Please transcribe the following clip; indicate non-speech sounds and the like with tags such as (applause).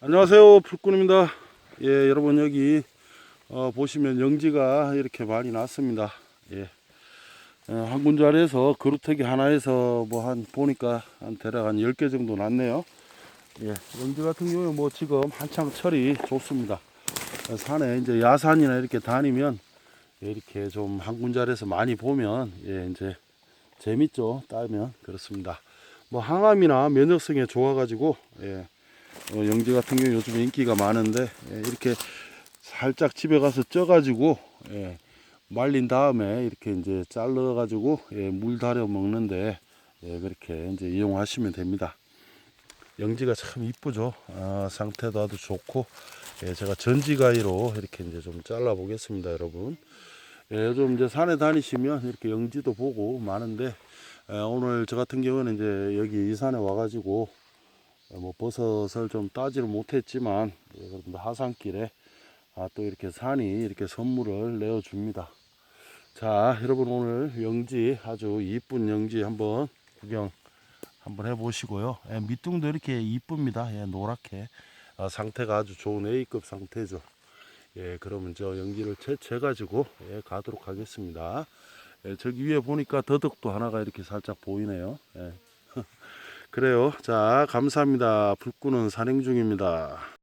안녕하세요. 풀꾼입니다. 예 여러분 여기 어, 보시면 영지가 이렇게 많이 났습니다. 예. 어, 한 군자리에서 그루터기 하나에서 뭐 한 보니까 한 대략 한 10개 정도 났네요. 예 영지 같은 경우에 뭐 지금 한창 철이 좋습니다. 어, 산에 이제 야산이나 이렇게 다니면 예, 이렇게 좀 한 군자리에서 많이 보면 예 이제 재밌죠. 따면 그렇습니다. 뭐 항암이나 면역성에 좋아 가지고 예 어, 영지 같은 경우 요즘 인기가 많은데 예, 이렇게 살짝 집에 가서 쪄가지고 예, 말린 다음에 이렇게 이제 잘라가지고 예, 물 달여 먹는데 예, 그렇게 이제 이용하시면 됩니다. 영지가 참 이쁘죠. 아, 상태도 아주 좋고 예, 제가 전지가위로 이렇게 이제 좀 잘라 보겠습니다, 여러분. 예, 요즘 이제 산에 다니시면 이렇게 영지도 보고 많은데 예, 오늘 저 같은 경우는 이제 여기 이 산에 와가지고 뭐 버섯을 좀 따지를 못했지만 예, 그래도 하산길에 아, 또 이렇게 산이 이렇게 선물을 내어줍니다. 자, 여러분 오늘 영지 아주 이쁜 영지 한번 구경 한번 해보시고요. 예, 밑둥도 이렇게 이쁩니다. 예, 노랗게 아, 상태가 아주 좋은 A급 상태죠. 예, 그러면 저 영지를 채채 가지고 예, 가도록 하겠습니다. 예, 저기 위에 보니까 더덕도 하나가 이렇게 살짝 보이네요. 예. (laughs) 그래요. 자, 감사합니다. 불꾸는 산행 중입니다.